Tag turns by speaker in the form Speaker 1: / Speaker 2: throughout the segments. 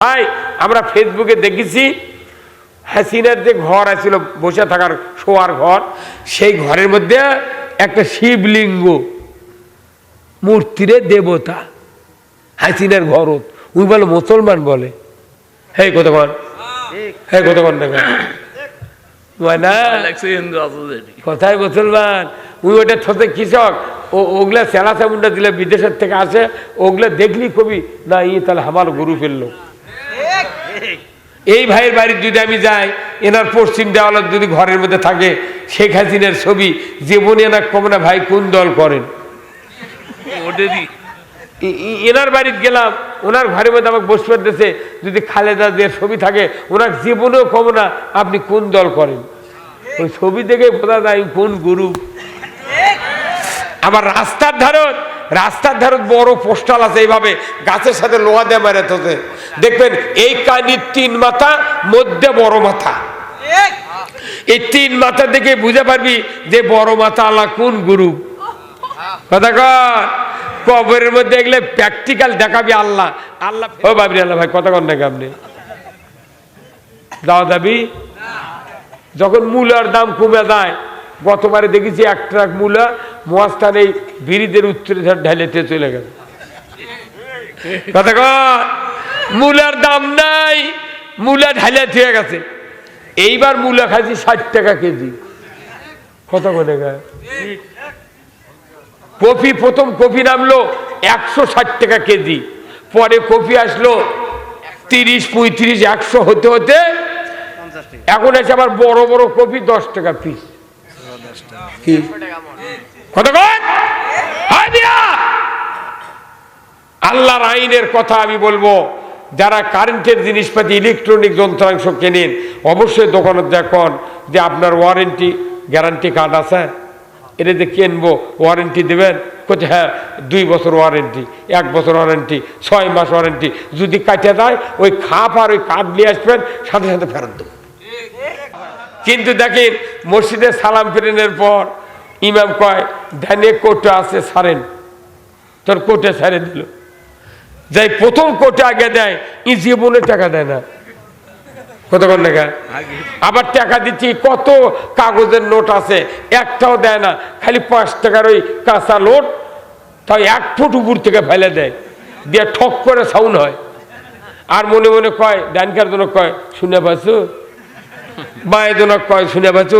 Speaker 1: ভাই, আমরা ফেসবুকে দেখেছি, হাসিনার যে ঘর আছিল, বসে থাকার শোয়ার ঘর, সেই ঘরের মধ্যে একটা শিবলিঙ্গ, মূর্তিরে দেবতা, হাসিনার ঘর ওই বলে, মুসলমান বলে। হে কতক্ষণ হে কতক্ষণ কোথায় মুসলমান। ওই ওটা থতে কৃষক। ও, ওগুলা সেলা চামুন্ডা দিলে বিদেশের থেকে আসে। ওগুলা দেখলি কবি? না ই তাহলে আমার গরু ফেলল এই ভাইয়ের বাড়ি যদি আমি যাই এনার পশ্চিম দেওয়ালের যদি ঘরের মধ্যে থাকে শেখ হাসিনার ছবি জীবনে এনার কমে না ভাই কোন দল করেন? এনার বাড়িতে গেলাম ওনার ঘরের মধ্যে আমাকে বসবে দিতেছে যদি খালেদা যে ছবি থাকে ওনার জীবনেও কম না আপনি কোন দল করেন? ওই ছবি দেখে বোঝা যায় কোন গুরু। আবার রাস্তার ধারত রাস্তার ধারত বড় পোস্টাল আছে এইভাবে গাছের সাথে লোহা দিয়ে মেরে তোতে দেখবেন এই কানির তিন মাথা মধ্যে বড় মাথা। এই তিন মাথা দেখে বুঝে পারবি যে বড় মাথা আল্লাহ কোন গুরু। কথা কবরের মধ্যে এগুলো প্র্যাকটিক্যাল দেখাবি আল্লাহ। আল্লাহ ও বাবরি আল্লাহ ভাই কথা কর নাকি আপনি দাও দাবি। যখন মূলার দাম কমে যায় গতবারে দেখেছি এক ট্রাক মূলা মহাস্থান এই বিড়িদের উত্তরে ঢালেতে চলে গেল। কথা কর মূলার দাম নাই মূলা ঢালে হয়ে গেছে। এইবার মূলা খাইছি ষাট টাকা কেজি। কত করে কফি প্রথম কফি নামলো একশো ষাট টাকা কেজি। পরে কফি আসলো তিরিশ পঁয়ত্রিশ একশো হতে হতে এখন আছে আবার বড় বড় কফি দশ টাকা পিস কি? কত কর? আল্লাহর আইনের কথা আমি বলব। যারা কারেন্টের জিনিসপাতি, ইলেকট্রনিক যন্ত্রাংশ কেনেন, অবশ্যই দোকানে দেখুন যে আপনার ওয়ারেন্টি, গ্যারান্টি কার্ড আছে। এটা যে কিনবো, ওয়ারেন্টি দেবেন? কোথায় হ্যাঁ দুই বছর ওয়ারেন্টি, এক বছর ওয়ারেন্টি, ছয় মাস ওয়ারেন্টি। যদি কাটে দেয় ওই খাপ আর ওই কার্ড নিয়ে আসবেন, সাথে সাথে ফেরত দেবো। কিন্তু দেখেন, মসজিদে সালাম ফেরেনের পর ইমাম কয় ধ্যানে কোটা আছে সারেন তোর কোটে সারে দিল। যাই প্রথম কোটে আগে দেয় ই জীবনে টাকা দেয় না। কতক্ষণ টাকা আবার টাকা দিচ্ছি কত কাগজের নোট আছে একটাও দেয় না খালি পাঁচ টাকার ওই কাঁচা নোট তাই এক ফুট উপর থেকে ফেলে দেয় দিয়ে ঠক করে সাউন্ড হয়। আর মনে মনে কয় ডানকার জন্য কয় শুনে পাচ্ছ মায়ের জন্য কয় শুনে পাচ্ছ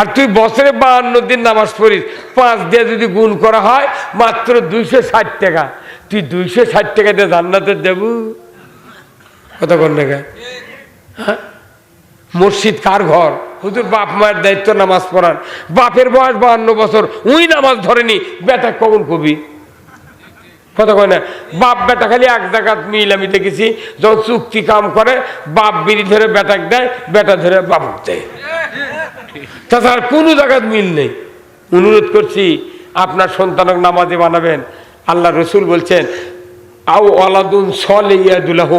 Speaker 1: আর তুই বছরে বাহান্ন দিন নামাজ পড়িস পাঁচ দিয়ে যদি গুণ করা হয় মাত্র দুইশো ষাট টাকা। তুই দুইশো ষাট টাকা দিয়ে জান্নাতে দেবু। কত কোন টাকা হ্যাঁ? মসজিদ কার ঘর? হুজুর বাপ মায়ের দায়িত্ব নামাজ পড়ান বাপের বয়স বাহান্ন বছর, উই নামাজ ধরেনি। বেটা কখন কবি। কথা কয় না? বাপ বেটা খালি এক জায়গাত মিল আমি দেখেছি, যখন চুক্তি কাম করে, বাপ বিড়ি ধরে বেটাক দেয়, বেটা ধরে বাবুক দেয়। তাছাড়া কোনো জায়গাত মিল নেই। অনুরোধ করছি, আপনার সন্তানক নামাজে বানাবেন। আল্লাহ রসুল বলছেন, আও আলাদুন সল ইয়াদুল্লাহ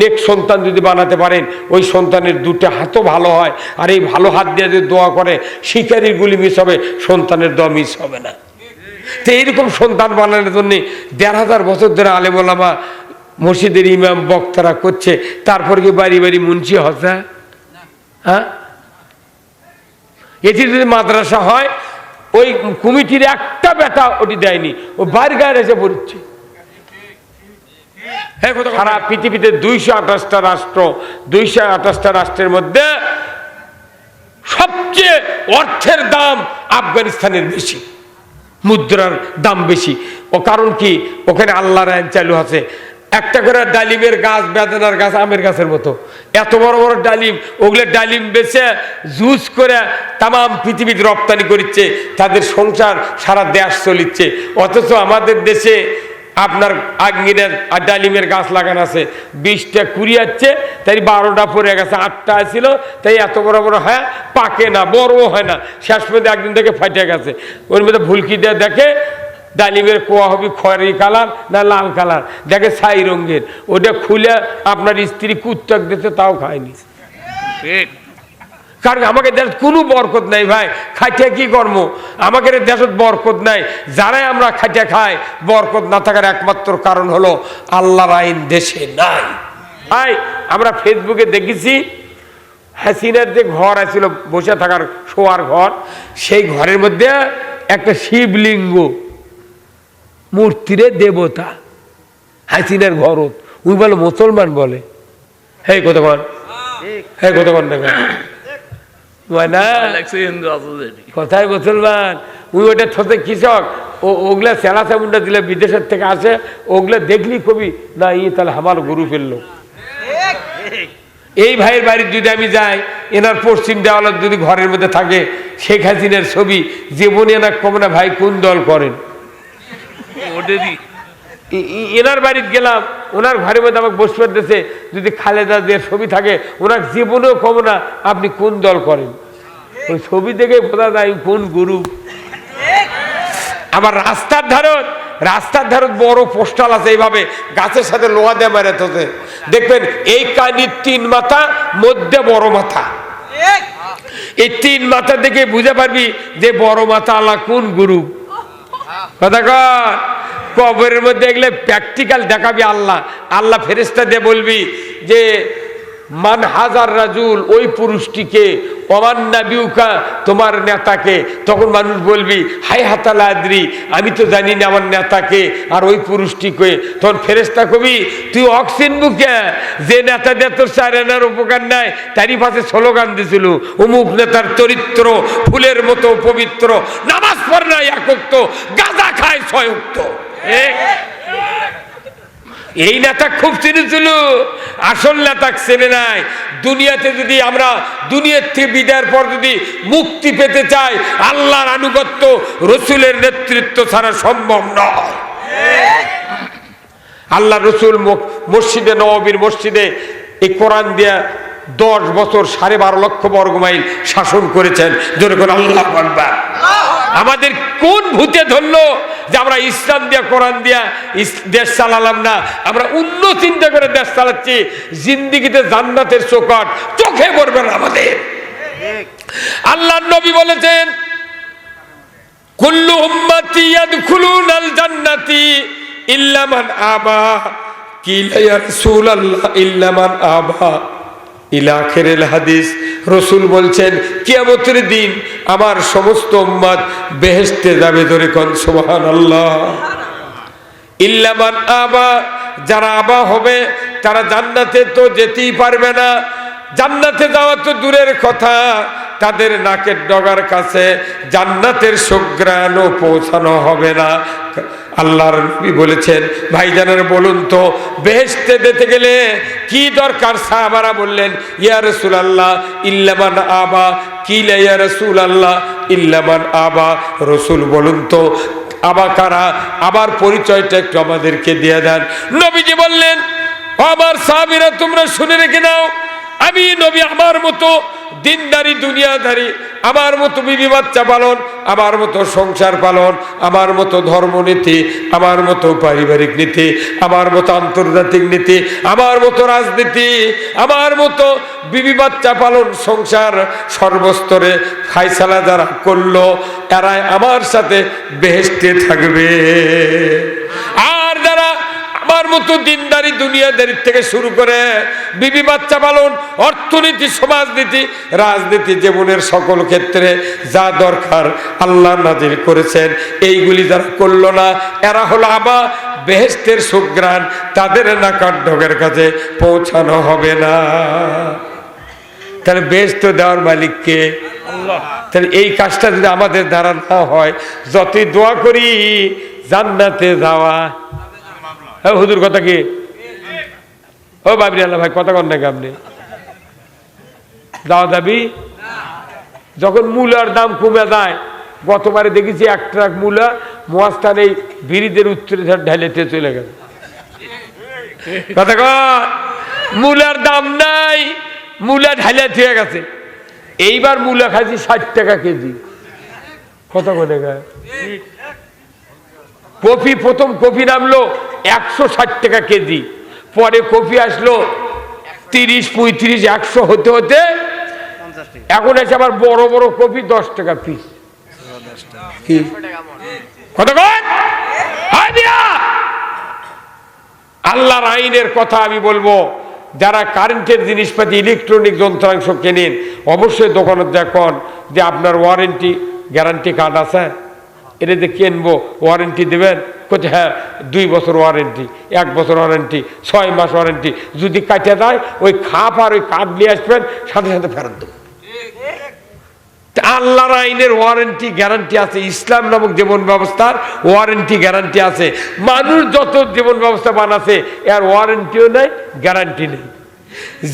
Speaker 1: নেক সন্তান যদি বানাতে পারেন, ওই সন্তানের দুটো হাতও ভালো হয়, আর এই ভালো হাত দিয়ে যদি দোয়া করে, শিকারির গুলি মিস হবে, সন্তানের দোয়া মিস হবে না। তো এইরকম সন্তান বানানোর জন্য দেড় হাজার বছর ধরে আলেমোলামা মসজিদের ইমাম, বক্তারা করছে, তারপর কি বাড়ি বাড়ি মুন্সি হসা হ্যাঁ? এটি যদি মাদ্রাসা হয় ওই কমিটির একটা বেটা ওটি দেয়নি ও বাইর গায়ে এসে পড়ছে। হ্যাঁ সারা পৃথিবীতে দুইশো আঠাশটা রাষ্ট্র দুইশো আঠাশটা রাষ্ট্রের মধ্যে সবচেয়ে অর্থের দাম আফগানিস্তানের বেশি মুদ্রার দাম বেশি। ও কারণ কি? ওখানে আল্লাহর আইন চালু আছে। একটা করে ডালিমের গাছ, বেদানার গাছ, আমের গাছের মতো। এত বড় বড় ডালিম, ওগুলো ডালিম বেছে জুস করে তাম পৃথিবীতে রপ্তানি করছে তাদের সংসার সারা দেশ চলিচ্ছে। অথচ আমাদের দেশে আপনার আগ্নিরের আর ডালিমের গাছ লাগানো আছে। বিশটা কুড়ি যাচ্ছে তাই বারোটা পড়ে গেছে, আটটা ছিল, তাই এত বড় বড় হয়, পাকে না, বড়ও হয় না। শেষ পর্যন্ত একদিন থেকে ফাটে গেছে। ওর মধ্যে ভুলকি দিয়ে দেখে ডালিমের কোয়া হবে খয়েরি কালার না লাল কালার? দেখে ছাই রঙের। ওটা খুলে আপনার স্ত্রী কুত্তক দিতে তাও খায়নি।
Speaker 2: ঠিক।
Speaker 1: কারণ আমাকে দেশ কোনো বরকত নাই ভাই। খাইতে কি কর্ম? আমাদের দেশত বরকত নাই। যারাই আমরা খাইতে খাই বরকত না থাকার একমাত্র কারণ হলো আল্লাহর আইন দেশে নাই। ভাই আমরা ফেসবুকে দেখেছি হাসিনার যে ঘর আছিল বসে থাকার শোয়ার ঘর সেই ঘরের মধ্যে একটা শিবলিঙ্গ মূর্তিরে দেবতা। হাসিনার ঘর ওই বলে মুসলমান বলে। হ্যাঁ কতক্ষণ হ্যাঁ কতক্ষণ কোথায় মুসলমান। ওই ওটা থতে কৃষক। ও ওগুলা সেলা চামুন্ডা দিলে বিদেশের থেকে আসে। ওগুলা দেখলি কবি? না ইয়ে তাহলে আমার গরু ফেলল এই ভাইয়ের বাড়ির যদি আমি যাই, এনার পশ্চিম দেওয়ালের যদি ঘরের মধ্যে থাকে, শেখ হাসিনার ছবি, জীবনে এনার কমে না ভাই কোন দল করেন? ই- এনার বাড়িতে গেলাম ওনার ঘরের মধ্যে আমাকে বসবে দিতেছে যদি খালেদা দিয়ে ছবি থাকে ওনার জীবনেও কম না আপনি কোন দল করেন? ওই ছবি দেখে বোঝা যায় কোন গুরু। আবার রাস্তার ধারত রাস্তার ধারত বড় পোস্টাল আছে এইভাবে গাছের সাথে লোহা দিয়ে মেরে তোতে দেখবেন এই কানির তিন মাথা মধ্যে বড় মাথা। এই তিন মাথা দেখে বুঝে পারবি যে বড় মাথা আল্লাহ কোন গুরু। কথা কবরের মধ্যে এগুলো প্র্যাকটিক্যাল দেখাবি আল্লাহ। আল্লাহ ফেরেস্তা দিয়ে বলবি যে, মান হাজার রাজুল, ওই পুরুষটিকে অমান্না বিউকা তোমার নেতাকে। তখন মানুষ বলবি, হাই হাতালা আদ্রি, আমি তো জানি না আমার নেতাকে আর ওই পুরুষটিকে। তখন ফেরেস্তা কবি, তুই অক্সিন বুকে, যে নেতা দিয়ে তোর সারেনার উপকার নেয় তারই পাশে স্লোগান দিছিল অমুক নেতার চরিত্র, ফুলের মতো পবিত্র, নামাজ পড়ে না একক্ত গাঁজা খায় ছয়ক্ত এই নেতা খুব চিনেছিল, আসল নেতা চেনে নাই। দুনিয়াতে যদি আমরা, দুনিয়ার থেকে বিদায়ের পর যদি মুক্তি পেতে চাই, আল্লাহর আনুগত্য, রসুলের নেতৃত্ব ছাড়া সম্ভব নয়। আল্লাহ রসুল মসজিদে নবীর মসজিদে এই কোরআন দিয়া দশ বছর সাড়ে বারো লক্ষ বর্গ মাইল শাসন করেছেন। জোরে করে আল্লাহ। আমাদের কোন ভূতে ধরলো যে আমরা ইসলাম দিয়া, কোরআন দিয়া দেশ চালালাম না? আমরা অন্য চিন্তা করে দেশ চালাচ্ছি। জিন্দিগিতে জান্নাতের চোখট চোখে পড়বে না আমাদের। আল্লাহ নবী বলেছেন, কুল্লু উম্মতি ইয়াদখুলুনাল জান্নাতি ইল্লা মান আবা। কিলা ইয়া ইল্লা মান আবা। ইলা আখিরিল হাদিস, রসুল বলছেন, কিয়ামতের দিন আমার সমস্ত উম্মাদ বেহেস্তে যাবে ধরে কন সোহান আল্লাহ ইল্লামান আবা, যারা আবা হবে, তারা জান্নাতে তো যেতেই পারবে না। জান্নাতে যাওয়া তো দূরের কথা তাদের নাকের ডগার কাছে জান্নাতের সুগ্রাণও পৌঁছানো হবে না। আল্লাহর নবী বলেছেন, ভাইজানের বলুন তো বেহেস্তে দিতে গেলে কি দরকার? সাহাবারা বললেন, ইয়া রসুল আল্লাহ ইল্লামান আবা। কিলা ইয়া রসুল আল্লাহ ইল্লামান আবা। রসুল বলুন তো আবার কারা? আবার পরিচয়টা একটু আমাদেরকে দিয়ে দেন। নবীজি বললেন, "ও আমার সাহাবীরা, তোমরা শুনে রেখে নাও আমি নবী আমার মতো দিনদারি দুনিয়াদারি, আমার মতো বিবি বাচ্চা পালন, আমার মতো সংসার পালন, আমার মতো ধর্মনীতি, আমার মতো পারিবারিক নীতি, আমার মতো আন্তর্জাতিক নীতি, আমার মতো রাজনীতি, আমার মতো বিবি বাচ্চা পালন, সংসার সর্বস্তরে ফাইসালা যারা করল, এরাই আমার সাথে বেহেস্তে থাকবে। আর আমার মতো দিনদারি দুনিয়াদারি থেকে শুরু করে বিবি বাচ্চা পালন অর্থনীতি সমাজনীতি রাজনীতি জীবনের সকল ক্ষেত্রে যা দরকার আল্লাহ নাজির করেছেন এইগুলি যারা করল না এরা হলো আবা বেহেস্তের সুগ্রাণ তাদের নাকার ঢোকের কাছে পৌঁছানো হবে না। তাহলে বেহেস্ত দেওয়ার মালিককে তাহলে এই কাজটা যদি আমাদের দ্বারা না হয় যতই দোয়া করি জান্নাতে যাওয়া হ্যাঁ হুজুর, কথা কি? ও বাবরি আল্লাহ ভাই, কথা কন নাকি আপনি? যাওয়া দাবি। যখন মূলার দাম কমে যায়, গতবারে দেখেছি এক ট্রাক মূলা মহাস্থান এই বিড়িদের উত্তরে ঢালেতে চলে গেল। কথা মূলার দাম নাই, মূলা ঢালে হয়ে গেছে। এইবার মূলা খাইছি ষাট টাকা কেজি। কত করে কফি, প্রথম কপি নামলো। একশো ষাট টাকা কেজি। পরে কপি আসলো তিরিশ পঁয়ত্রিশ একশো হতে হতে এখন এসে আবার বড় বড় কপি দশ টাকা পিস কি? কত? আল্লাহর আইনের কথা আমি বলব যারা কারেন্টের জিনিসপাতি ইলেকট্রনিক যন্ত্রাংশ কেনেন অবশ্যই দোকানত দেখুন যে আপনার ওয়ারেন্টি গ্যারান্টি কার্ড আছে। এটা যে কিনবো ওয়ারেন্টি দেবেন। কোথায় হ্যাঁ দুই বছর ওয়ারেন্টি এক বছর ওয়ারেন্টি ছয় মাস ওয়ারেন্টি যদি কাটে দেয়, ওই খাপ আর ওই কার্ড নিয়ে আসবেন, সাথে সাথে ফেরত দেবো। আল্লাহর আইনের ওয়ারেন্টি গ্যারান্টি আছে, ইসলাম নামক জীবন ব্যবস্থার ওয়ারেন্টি গ্যারান্টি আছে। মানুষ যত জীবন ব্যবস্থা বানাছে এর ওয়ারেন্টিও নেই গ্যারান্টি নেই।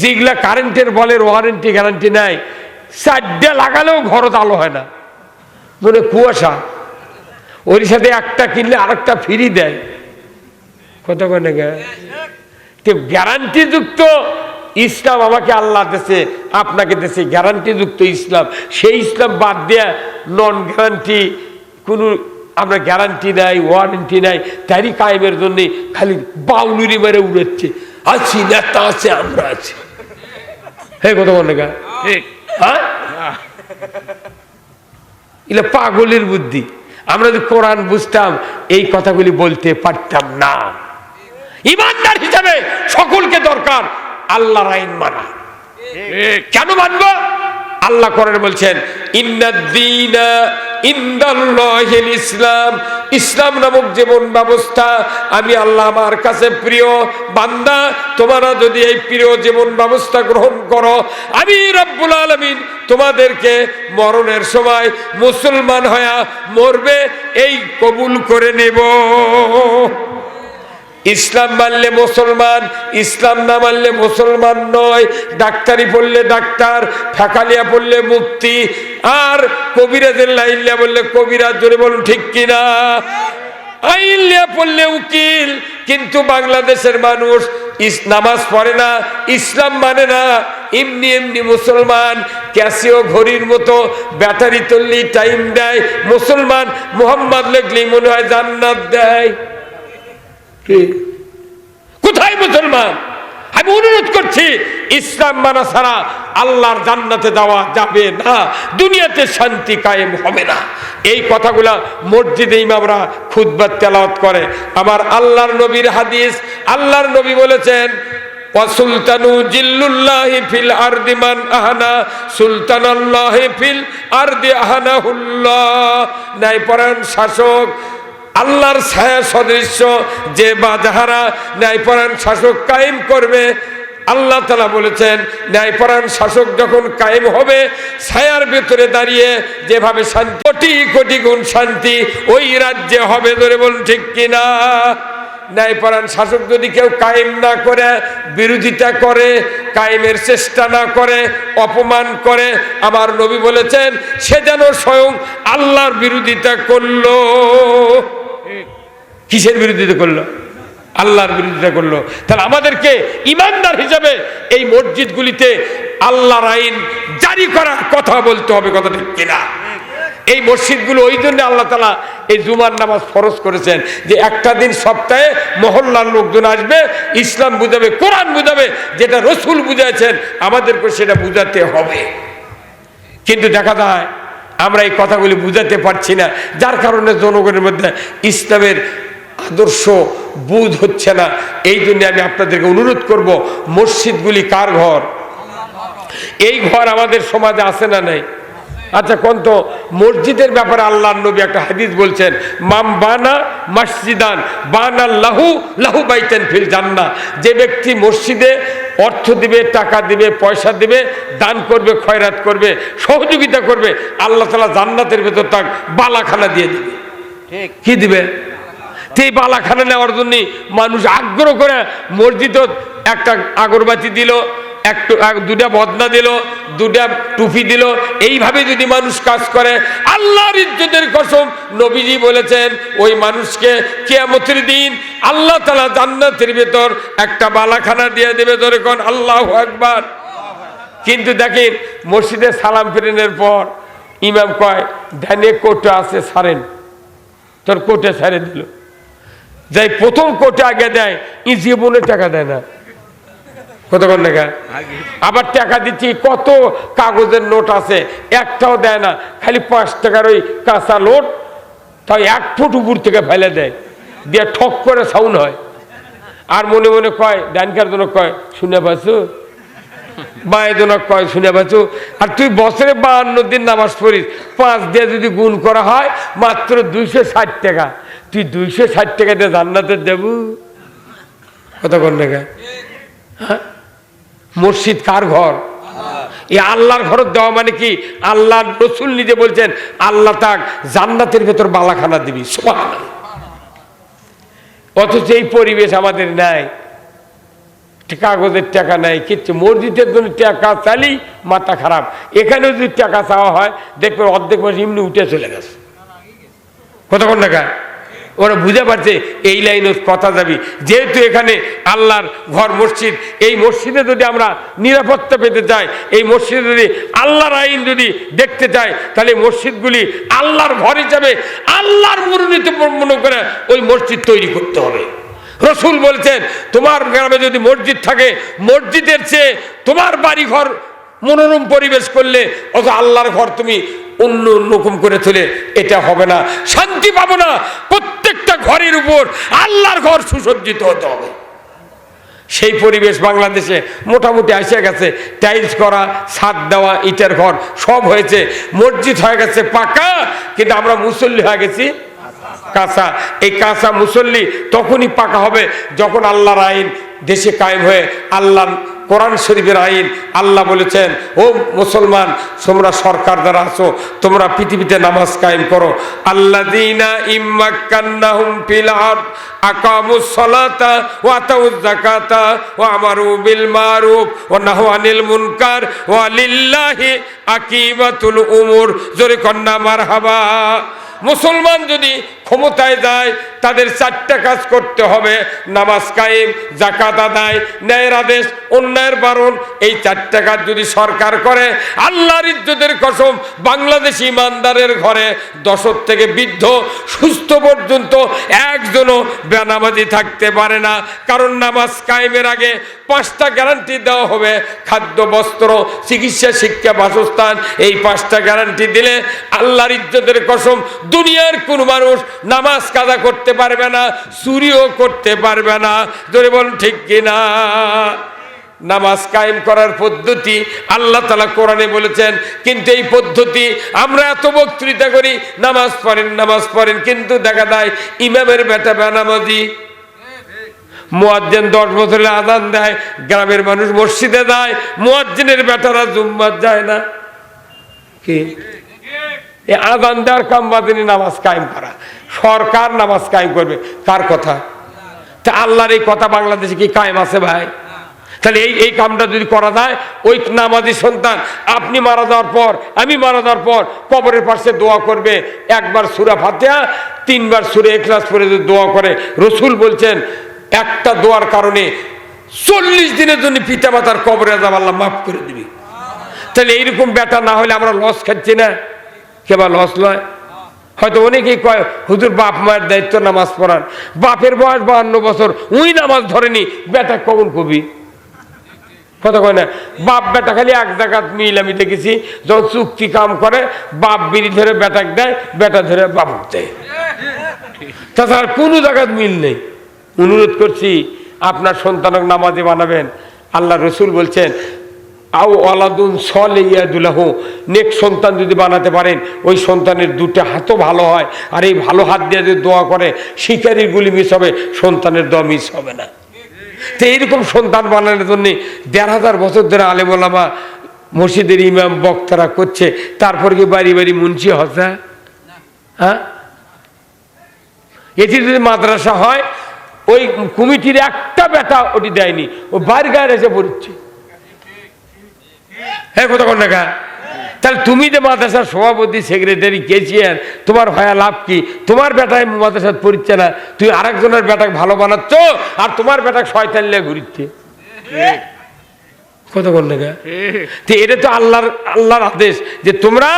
Speaker 1: যেগুলা কারেন্টের বলের ওয়ারেন্টি গ্যারান্টি নাই, চারটে লাগালেও ঘরত আলো হয় না। মানে কুয়াশা। ওর সাথে একটা কিনলে আরেকটা ফ্রি দেয়। কত মানে গ্যারান্টি যুক্ত ইসলাম আমাকে আল্লাহ দেশে আপনাকে দেশে গ্যারান্টি যুক্ত ইসলাম। সেই ইসলাম বাদ দেয়া নন গ্যারান্টি কোনো আমরা গ্যারান্টি নাই ওয়ারেন্টি নাই তারই কায়েমের জন্য খালি বাউলুরি মেরে উড়েছে আছি নেতা আছে আমরা আছি। হে কত মানে
Speaker 2: ঠিক।
Speaker 1: হ্যাঁ? এগুলো পাগলের বুদ্ধি। আমরা যদি কোরআন বুঝতাম এই কথাগুলি বলতে পারতাম না। ইমানদার হিসাবে সকলকে দরকার আল্লাহর আইন মানা। কেন মানব? আল্লাহ করেন বলছেন ইন্নাদ্দিনা ইন্দাল্লাহিল ইসলাম। ইসলাম নামক জীবন ব্যবস্থা, আমি আল্লাহ আমার কাছে প্রিয় বান্দা, তোমারা যদি এই প্রিয় জীবন ব্যবস্থা গ্রহণ করো, আমি রব্বুল আলমিন তোমাদেরকে মরণের সময় মুসলমান হয়া মরবে, এই কবুল করে নেব। ইসলাম মানলে মুসলমান, ইসলাম না মানলে মুসলমান নয়। ডাক্তারি পড়লে ডাক্তার ফাঁকালিয়া পড়লে মুক্তি। আর কবিরাজের লাইল্লা বললে কবিরাজ, জোরে বলুন ঠিক কিনা? আইলিয়া পড়লে উকিল। কিন্তু বাংলাদেশের মানুষ নামাজ পড়ে না, ইসলাম মানে না। এমনি এমনি মুসলমান, ক্যাসিও ঘড়ির মতো ব্যাটারি তুললেই টাইম দেয়। মুসলমান মোহাম্মদ লেখলেই মনে হয় জান্নাত দেয়? কোথায় মুসলমান? আমি অনুরোধ করছি, ইসলাম মানা ছাড়া আল্লাহর জান্নাতে যাওয়া যাবে না, দুনিয়াতে শান্তি কায়েম হবে না। এই কথাগুলা মসজিদে ইমামরা খুদবার তেলাওয়াত করে। আমার আল্লাহর নবীর হাদিস, আল্লাহর নবী বলেছেন সুলতানু ফিল আহানা আরদি শাসক আল্লাহর ছায়া সদৃশ্য যে বা যাহারা ন্যায়পরায়ণ শাসক কায়েম করবে, আল্লাহ তালা বলেছেন, ন্যায়পরায়ণ শাসক যখন কায়েম হবে, ছায়ার ভেতরে দাঁড়িয়ে যেভাবে শান্তি, কোটি কোটি গুণ শান্তি ওই রাজ্যে হবে ধরে বলুন ঠিক কিনা? ন্যায়পরায়ণ শাসক যদি কেউ কায়েম না করে, বিরোধিতা করে, কায়েমের চেষ্টা না করে, অপমান করে, আমার নবী বলেছেন, সে যেন স্বয়ং আল্লাহর বিরোধিতা করল। কিসের বিরোধিতা করল? আল্লাহর বিরোধিতা করল। তাহলে আমাদেরকে ইমানদার হিসাবে এই মসজিদগুলিতে আল্লাহর আইন জারি করার কথা বলতে হবে কথা ঠিক কিনা? এই মসজিদগুলো ওই জন্য আল্লাহ তালা এই জুমার নামাজ ফরজ করেছেন যে একটা দিন সপ্তাহে মহল্লার লোকজন আসবে, ইসলাম বুঝাবে, কোরআন বুঝাবে, যেটা রসুল বুঝাইছেন, আমাদেরকে সেটা বুঝাতে হবে। কিন্তু দেখা যায়, আমরা এই কথাগুলি বুঝাতে পারছি না, যার কারণে জনগণের মধ্যে ইসলামের আদর্শ বুধ হচ্ছে না। এই জন্য আমি আপনাদেরকে অনুরোধ করব মসজিদগুলি কার ঘর? এই ঘর আমাদের সমাজে আছে না নাই? আচ্ছা কোন তো? মসজিদের ব্যাপারে আল্লাহ নবী একটা হাদিস বলছেন মাম বানা মসজিদান বানা লাহু লাহু বাইতেন ফিল জান্না যে ব্যক্তি মসজিদে অর্থ দিবে টাকা দিবে পয়সা দিবে দান করবে খয়রাত করবে সহযোগিতা করবে আল্লাহ তালা জান্নাতের ভেতর তাক বালাখানা দিয়ে দিবে। কি দিবে? এই বালাখানা নেওয়ার জন্য মানুষ আগ্রহ করে মসজিদও একটা আগরবাতি দিল, একটু দুটা বদনা দিল, দুটা টুপি দিল। এইভাবে যদি মানুষ কাজ করে, আল্লাহর ইজ্জতের কসম নবীজি বলেছেন, ওই মানুষকে কেয়ামতের দিন আল্লাহ তালা জান্নাতের ভেতর একটা বালাখানা দিয়ে দেবে ধরে কোন, আল্লাহ একবার কিন্তু দেখেন, মসজিদে সালাম ফিরেনের পর ইমাম কয় ধ্যানে কোটে আছে, সারেন। তোর কোটে ছেড়ে দিল। যাই প্রথম কোটে আগে দেয় ই জীবনে টাকা দেয় না। কতক্ষণ
Speaker 2: আগে।
Speaker 1: আবার টাকা দিচ্ছি কত কাগজের নোট আছে একটাও দেয় না। খালি পাঁচ টাকার ওই কাঁচা নোট তাই এক ফুট উপর থেকে ফেলে দেয়। দিয়ে ঠক করে সাউন্ড হয়। আর মনে মনে কয় ডানকার জন্য কয় শুনে পাচ্ছো মায়ের জন্য কয় শুনে পাচ্ছো আর তুই বছরে বাহান্ন দিন নামাজ পড়িস। পাঁচ দিয়ে যদি গুণ করা হয় মাত্র দুইশো ষাট টাকা। তুই দুইশো ষাট টাকা দিয়ে জান্নাতের দেবু। কতক্ষণ টাকা হ্যাঁ? মসজিদ কার ঘর? এই আল্লাহর ঘর দেওয়া মানে কি? আল্লাহ রসুল নিজে বলছেন, আল্লাহ তাক জান্নাতের ভেতর বালাখানা দিবি। অথচ এই পরিবেশ আমাদের নাই। কাগজের টাকা নাই, কিচ্ছু। মসজিদের জন্য টাকা চালি মাথা খারাপ। এখানেও যদি টাকা চাওয়া হয় দেখবে অর্ধেক মাস এমনি উঠে চলে গেছে। কতক্ষণ টাকা ওরা বুঝে পারছে এই লাইনে কথা যাবি। যেহেতু এখানে আল্লাহর ঘর মসজিদ, এই মসজিদে যদি আমরা নিরাপত্তা পেতে চাই, এই মসজিদে যদি আল্লাহর আইন যদি দেখতে চাই, তাহলে মসজিদগুলি আল্লাহর ঘর হিসাবে আল্লাহর মনোনীত মনে করে ওই মসজিদ তৈরি করতে হবে। রসুল বলছেন, তোমার গ্রামে যদি মসজিদ থাকে, মসজিদের চেয়ে তোমার বাড়ি ঘর মনোরম পরিবেশ করলে অত আল্লাহর ঘর তুমি অন্য রকম করে তোলে, এটা হবে না। শান্তি পাবো না। ঘরের উপর আল্লাহর ঘর সুসজ্জিত হতে হবে। সেই পরিবেশ বাংলাদেশে মোটামুটি এসে গেছে টাইলস করা, ছাদ দেওয়া, ইটের ঘর, সব হয়েছে। মসজিদ হয়ে গেছে পাকা, কিন্তু আমরা মুসল্লি হয়ে গেছি কাঁচা। এই কাঁচা মুসল্লি তখনই পাকা হবে যখন আল্লাহর আইন দেশে কায়েম হয়ে আল্লাহ কোরআন শরীফের আইন, আল্লাহ বলেছেন, ও মুসলমান, তোমরা সরকার দ্বারা আছো, তোমরা পৃথিবীতে নামাজ কায়েম করো। মারহাবা। মুসলমান যদি ক্ষমতায় যায়, তাদের চারটা কাজ করতে হবে। নামাজ কায়েম জাকাত আদায়, ন্যায়ের আদেশ, অন্যায়ের বারণ, এই চারটা কাজ যদি সরকার করে, আল্লাহর ইজ্জতের কসম, বাংলাদেশ ইমানদারের ঘরে দশক থেকে বৃদ্ধ, সুস্থ পর্যন্ত একজনও বেনামাজি থাকতে পারে না। কারণ নামাজ কায়েমের আগে পাঁচটা গ্যারান্টি দেওয়া হবে, খাদ্য, বস্ত্র, চিকিৎসা, শিক্ষা, বাসস্থান, এই পাঁচটা গ্যারান্টি দিলে আল্লাহর ইজ্জতের কসম, দুনিয়ার কোন মানুষ নামাজ কাজা করতে পারবে না, চুরিও করতে পারবে না। ধরে বলুন, ঠিক কিনা? নামাজ কায়েম করার পদ্ধতি আল্লাহ তালা কোরআনে বলেছেন, কিন্তু এই পদ্ধতি আমরা এত বক্তৃতা করি, নামাজ পড়েন নামাজ পড়েন, কিন্তু দেখা যায় ইমামের বেটা বেনামাজি, মোয়াজ্জেন দশ বছরের আদান দেয়, গ্রামের মানুষ মসজিদে যায়, মোয়াজ্জেনের বেটারা জুম্মাত যায় না। কি? আদান দেওয়ার কাম বাদিনী নামাজ কায়েম করা। সরকার নামাজ কায়েম করবে। কার কথা? তা আল্লাহর এই কথা বাংলাদেশে কি কায়েম আছে ভাই? তাহলে এই এই কামটা যদি করা যায় ওই নামাজি সন্তান, আপনি মারা যাওয়ার পর, আমি মারা যাওয়ার পর, কবরের পাশে দোয়া করবে। একবার সুরা ফাতেহা, তিনবার সুরে এখলাস করে যদি দোয়া করে। রসুল বলছেন, একটা দোয়ার কারণে চল্লিশ দিনের জন্য পিতা মাতার কবরে যাব আল্লাহ মাফ করে দিবি। তাহলে এইরকম ব্যাটা না হলে আমরা লস খাচ্ছি না। কেবা লস নয় হয়তো অনেকেই কয়, হুজুর, বাপ মায়ের দায়িত্ব নামাজ পড়ান বাপের বয়স বাহান্ন বছর উই নামাজ ধরেনি। বেটা কখন কবি? কথা কয় না। বাপ, বেটা খালি এক জায়গাত মিল আমি দেখেছি, যখন চুক্তি কাম করে, বাপ বিড়ি ধরে বেটাক দেয়, বেটা ধরে বাবুক দেয়। তাছাড়া কোনো জায়গাত মিল নেই। অনুরোধ করছি, আপনার সন্তানক নামাজে বানাবেন। আল্লাহ রসুল বলছেন আও আলাদুন সল ইয়াদুল্লাহ নেক সন্তান যদি বানাতে পারেন, ওই সন্তানের দুটো হাতও ভালো হয়, আর এই ভালো হাত দিয়ে যদি দোয়া করে শিকারির গুলি মিস হবে, সন্তানের দোয়া মিস হবে না। তো এইরকম সন্তান বানানোর জন্যে দেড় হাজার বছর ধরে আলেমোলামা মসজিদের ইমাম বক্তারা করছে, তারপর কি বাড়ি বাড়ি মুন্সি হসা হ্যাঁ? এটি যদি মাদ্রাসা হয়, ওই কমিটির একটা বেটা ওটি দেয়নি, ও বাইর গায়ে এসে পড়ছে। হ্যাঁ কত কোন টাকা তাহলে তুমি যে মাদ্রাসার সভাপতি সেক্রেটারি কেসিয়ার তোমার ভায়া লাভ কি? তোমার বেটায় মাদ্রাসার পড়ছে না তুই আরেকজনের বেটাকে ভালো বানাচ্ছ আর তোমার বেটাকে শয়তান লিয়ে ঘুরিচ্ছে। কত কোন টাকা তো এটা তো আল্লাহর আল্লাহর আদেশ যে তোমরা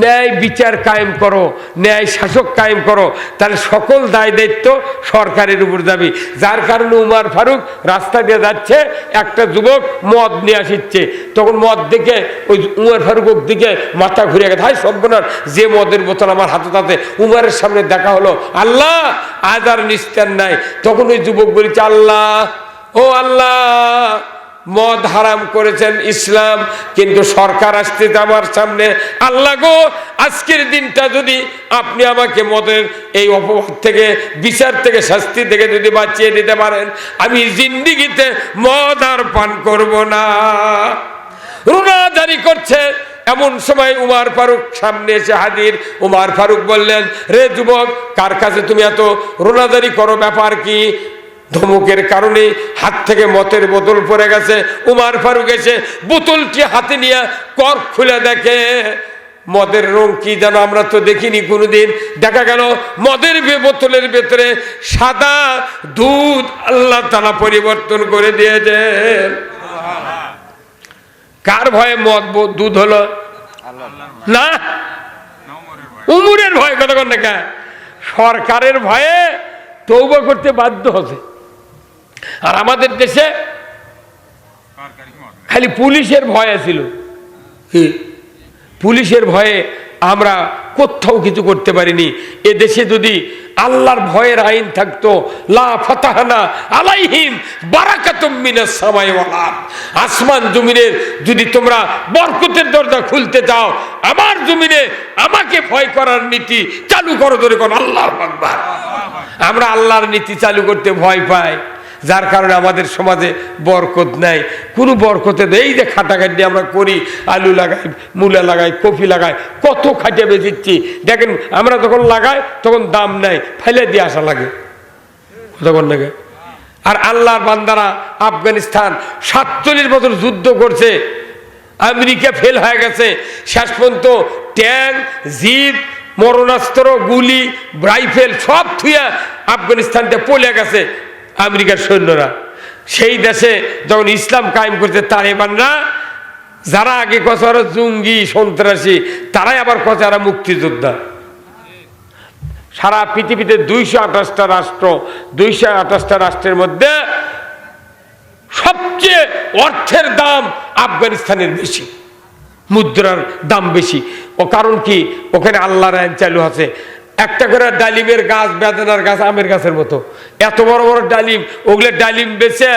Speaker 1: ন্যায় বিচার কায়েম করো, ন্যায় শাসক কায়েম করো। তাহলে সকল দায় দায়িত্ব সরকারের উপর যাবে যার কারণে উমার ফারুক রাস্তা দিয়ে যাচ্ছে, একটা যুবক মদ নিয়ে আসিচ্ছে। তখন মদ দেখে ওই উমার ফারুক দিকে মাথা ঘুরে গেছে। হাই সব্যনার যে মদের বোতল আমার হাতে তাতে। উমারের সামনে দেখা হলো, আল্লাহ, আজ আর নিস্তার নাই। তখন ওই যুবক বলেছে, আল্লাহ, ও আল্লাহ মদ হারাম করেছেন ইসলাম, কিন্তু সরকার আসতে আমার সামনে, আল্লাহ গো, আজকের দিনটা যদি আপনি আমাকে মদের এই অপবাদ থেকে, বিচার থেকে, শাস্তি থেকে যদি বাঁচিয়ে দিতে পারেন, আমি জিন্দিগিতে মদ আর পান করব না। রুনাদারি করছে। এমন সময় উমার ফারুক সামনে এসে হাজির। উমার ফারুক বললেন, রে যুবক, কার কাছে তুমি এত রোনাদারি করো? ব্যাপার কি? ধমকের কারণে হাত থেকে মতের বোতল পড়ে গেছে। উমার ফারুক এসে বোতলটি হাতে নিয়ে কর খুলে দেখে, মদের রং কি যেন আমরা তো দেখিনি কোনোদিন। দেখা গেল মদের বোতলের ভেতরে সাদা দুধ আল্লাহ তালা পরিবর্তন করে দিয়েছে। কার ভয়ে মদ দুধ হলো? না? উমুরের ভয় কতক্ষণ দেখা সরকারের ভয়ে তৌবা করতে বাধ্য হচ্ছে। আর আমাদের দেশে খালি পুলিশের ভয় ছিল পুলিশের ভয়ে আমরা কোথাও কিছু করতে পারিনি। এ দেশে যদি আল্লাহর ভয়ের আইন থাকতো লা ফাতাহানা আলাইহিম। আসমান জমিনের যদি তোমরা বরকতের দরজা খুলতে চাও আমার জমিনে আমাকে ভয় করার নীতি চালু করো ধরে আল্লাহর আকবার। আমরা আল্লাহর নীতি চালু করতে ভয় পাই। যার কারণে আমাদের সমাজে বরকত নাই। কোনো বরকতে এই যে খাটাখাটি আমরা করি, আলু লাগাই, মূলা লাগাই, কফি লাগাই, কত খাটিয়ে বেচিচ্ছি দেখেন, আমরা যখন লাগাই, তখন দাম নাই, ফেলে দিয়ে আসা লাগে। তখন লাগে আর আল্লাহর বান্দারা আফগানিস্তান সাতচল্লিশ বছর যুদ্ধ করছে, আমেরিকা ফেল হয়ে গেছে। শেষ পর্যন্ত ট্যাঙ্ক, জিপ, মরণাস্ত্র, গুলি, রাইফেল সব থুয়া আফগানিস্তানটা পলে গেছে। আমেরিকার সৈন্যরা। সেই দেশে যখন ইসলাম কায়েম করছে তালেবানরা, যারা আগে কচারা, জঙ্গি, সন্ত্রাসী, তারাই আবার কচারা মুক্তিযোদ্ধা। সারা পৃথিবীতে দুইশো আঠাশটা রাষ্ট্র, দুইশো আঠাশটা রাষ্ট্রের মধ্যে সবচেয়ে অর্থের দাম আফগানিস্তানের বেশি, মুদ্রার দাম বেশি। ও কারণ কি? ওখানে আল্লাহর আইন চালু আছে। একটা করে ডালিমের গাছ, বেদানার গাছ আমের গাছের মতো। এত বড় বড় ডালিম, ওগুলো ডালিম বেচে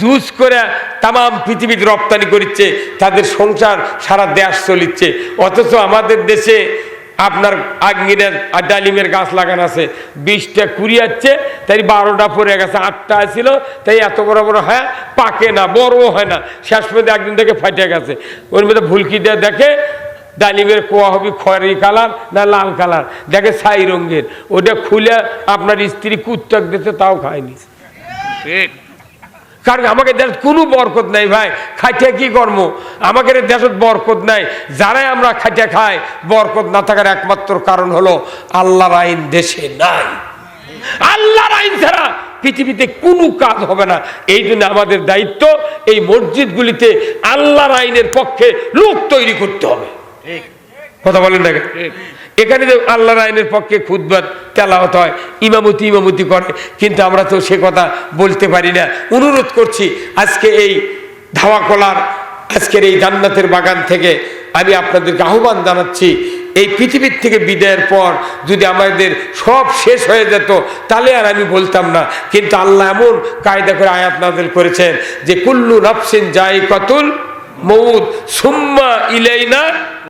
Speaker 1: জুস করে তাম পৃথিবীতে রপ্তানি করছে তাদের সংসার সারা দেশ চলিচ্ছে। অথচ আমাদের দেশে আপনার আঙ্গিনের আর ডালিমের গাছ লাগানো আছে। বিশটা কুড়ি যাচ্ছে তাই বারোটা পড়ে গেছে, আটটা ছিল তাই এত বড় বড় হয়, পাকে না, বড়ও হয় না। শেষ পর্যন্ত একদিন থেকে ফাটে গেছে। ওর মধ্যে ভুলকি দেখে ডালিমের কোয়া হবে খয়েরি কালার না লাল কালার? দেখে ছাই রঙের। ওটা খুলে আপনার স্ত্রী কুত্তক দিতে তাও খায়নি। কারণ আমাকে দেশ কোনো বরকত নাই ভাই খাইতে কি কর্ম? আমাদের দেশত বরকত নাই। যারাই আমরা খাইতে খাই বরকত না থাকার একমাত্র কারণ হলো আল্লাহর আইন দেশে নাই। আল্লাহর আইন ছাড়া পৃথিবীতে কোনো কাজ হবে না। এই জন্য আমাদের দায়িত্ব এই মসজিদগুলিতে আল্লাহর আইনের পক্ষে লোক তৈরি করতে হবে। কথা বলেন না এখানে যে আল্লাহর আইনের পক্ষে খুদবাত তেলাওয়াত হয় ইমামতি ইমামতি করে কিন্তু আমরা তো সে কথা বলতে পারি না। অনুরোধ করছি আজকে এই ধাওয়া কলার আজকের এই জান্নাতের বাগান থেকে আমি আপনাদেরকে আহ্বান জানাচ্ছি এই পৃথিবীর থেকে বিদায়ের পর যদি আমাদের সব শেষ হয়ে যেত তাহলে আর আমি বলতাম না। কিন্তু আল্লাহ এমন কায়দা করে আয়াত নাজেল করেছেন যে কুল্লু নফসিন যাই কতুল মৌদ সুম্মা ইলাইনা